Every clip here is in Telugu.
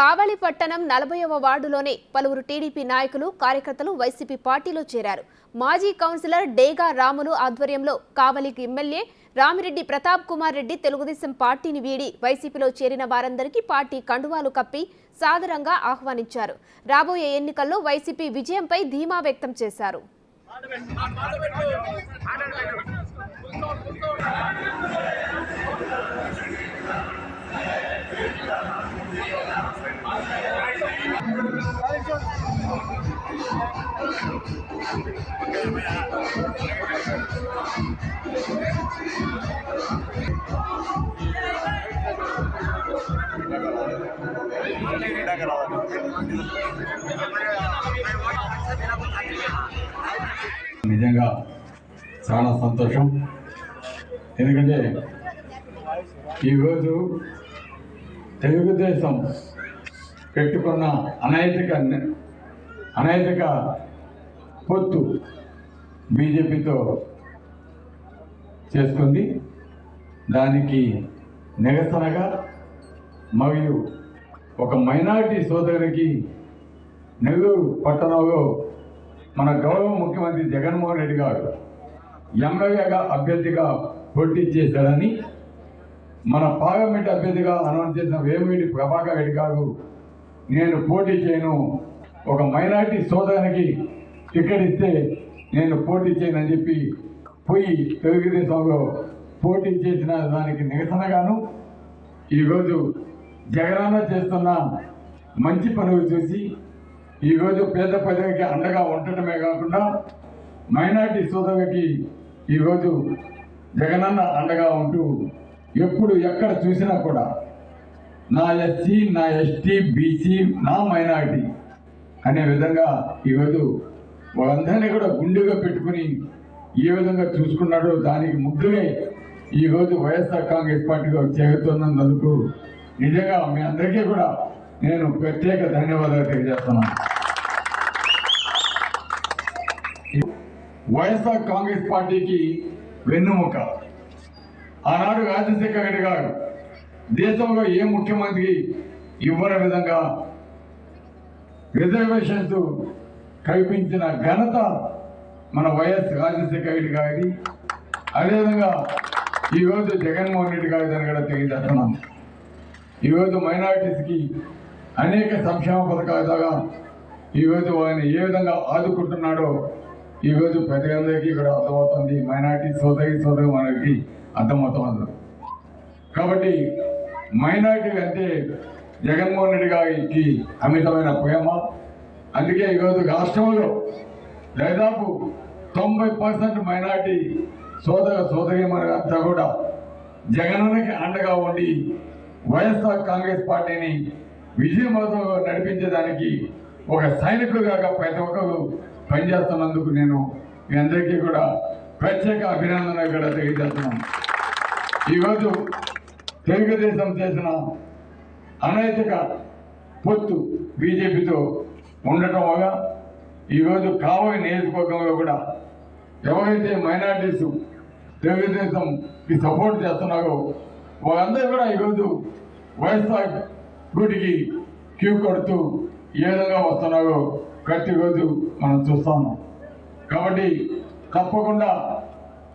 కావలి పట్టణం నలభైవ వార్డులోనే పలువురు టీడీపీ నాయకులు కార్యకర్తలు వైసీపీ పార్టీలో చేరారు. మాజీ కౌన్సిలర్ డేగా రాములు ఆధ్వర్యంలో కావలికి ఎమ్మెల్యే రామిరెడ్డి ప్రతాప్ కుమార్ రెడ్డి తెలుగుదేశం పార్టీని వీడి వైసీపీలో చేరిన వారందరికీ పార్టీ కండువాలు కప్పి సాదరంగా ఆహ్వానించారు. రాబోయే ఎన్నికల్లో వైసీపీ విజయంపై ధీమా వ్యక్తం చేశారు. నిజంగా చాలా సంతోషం. ఎందుకంటే ఈరోజు తెలుగుదేశం పెట్టుకున్న అనైతిక అనైతిక పొత్తు బీజేపీతో చేసుకుంది. దానికి నిరసనగా మరియు ఒక మైనారిటీ సోదరునికి నెల్లూరు పట్టణంలో మన గౌరవ ముఖ్యమంత్రి జగన్మోహన్ రెడ్డి గారు ఎమ్మెల్యేగా అభ్యర్థిగా పోటీ చేశాడని మన పార్లమెంట్ అభ్యర్థిగా అనౌన్స్ చేసిన వేమిరెడ్డి ప్రభాకర్ రెడ్డి గారు నేను పోటీ చేయను. ఒక మైనార్టీ సోదరునికి టికెట్ ఇస్తే నేను పోటీ చేయనని చెప్పి పోయి తెలుగుదేశంలో పోటీ చేసిన దానికి నిరసనగాను ఈరోజు జగనన్న చేస్తున్న మంచి పనులు చూసి ఈరోజు పేద ప్రజలకి అండగా ఉండటమే కాకుండా మైనార్టీ సోదరులకి ఈరోజు జగనన్న అండగా ఉంటూ ఎప్పుడు ఎక్కడ చూసినా కూడా నా ఎస్సీ నా ఎస్టీ బీసీ నా మైనారిటీ అనే విధంగా ఈరోజు వాళ్ళందరినీ కూడా గుండెగా పెట్టుకుని ఏ విధంగా చూసుకున్నాడో దానికి ముగ్గురే ఈరోజు వైఎస్ఆర్ కాంగ్రెస్ పార్టీగా చేరుతున్నందుకు నిజంగా మీ అందరికీ కూడా నేను ప్రత్యేక ధన్యవాదాలు తెలియజేస్తున్నాను. వైఎస్ఆర్ కాంగ్రెస్ పార్టీకి వెన్నుముక. ఆనాడు రాజశేఖర రెడ్డి గారు దేశంలో ఏ ముఖ్యమంత్రి ఇవ్వని విధంగా రిజర్వేషన్స్ కల్పించిన ఘనత మన వైఎస్ రాజశేఖర రెడ్డి గారి అదేవిధంగా ఈరోజు జగన్మోహన్ రెడ్డి గారి దగ్గర కూడా తెలియజేస్తున్నాం ఈరోజు మైనారిటీస్కి అనేక సంక్షేమ పథకాల ద్వారా ఈరోజు ఆయన ఏ విధంగా ఆదుకుంటున్నాడో ఈరోజు ప్రజలందరికీ ఇక్కడ అర్థమవుతుంది. మైనార్టీ సోదరి సోదరి మనకి అర్థమవుతుంది. కాబట్టి మైనార్టీ అంటే జగన్మోహన్ రెడ్డి గారికి అమితమైన ప్రేమ. అందుకే ఈరోజు రాష్ట్రంలో దాదాపు తొంభై పర్సెంట్ మైనార్టీ సోదర సోదరి అంతా కూడా జగనన్నకి అండగా ఉండి వైఎస్ఆర్ కాంగ్రెస్ పార్టీని విజయమతం నడిపించడానికి ఒక సైనికులుగా ప్రతి ఒక్కరు పనిచేస్తున్నందుకు నేను మీ అందరికీ కూడా ప్రత్యేక అభినందన కూడా తెలియజేస్తున్నాను. ఈరోజు తెలుగుదేశం చేసిన అనైతిక పొత్తు బీజేపీతో ఉండటం వల్ల ఈరోజు కావలి నియోజకవర్గంలో కూడా ఎవరైతే మైనార్టీస్ తెలుగుదేశంకి సపోర్ట్ చేస్తున్నారో వాళ్ళందరూ కూడా ఈరోజు వైఎస్ఆర్ గుడికి క్యూ కొడుతూ ఏ విధంగా వస్తున్నారో ప్రతిరోజు మనం చూస్తాము కాబట్టి తప్పకుండా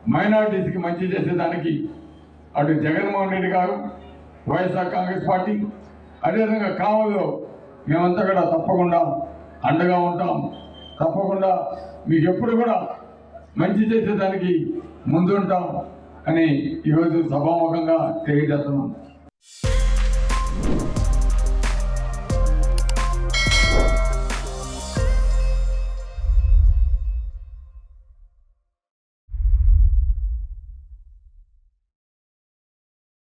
మైనార్టీస్కి మంచి చేసేదానికి అటు జగన్మోహన్ రెడ్డి గారు వైఎస్ఆర్ కాంగ్రెస్ పార్టీ అదేవిధంగా కావలో మేమంతా కూడా తప్పకుండా అండగా ఉంటాం. తప్పకుండా మీకు ఎప్పుడు కూడా మంచి చేసేదానికి ముందుంటాం అని ఈరోజు సభాముఖంగా తెలియజేస్తున్నాం.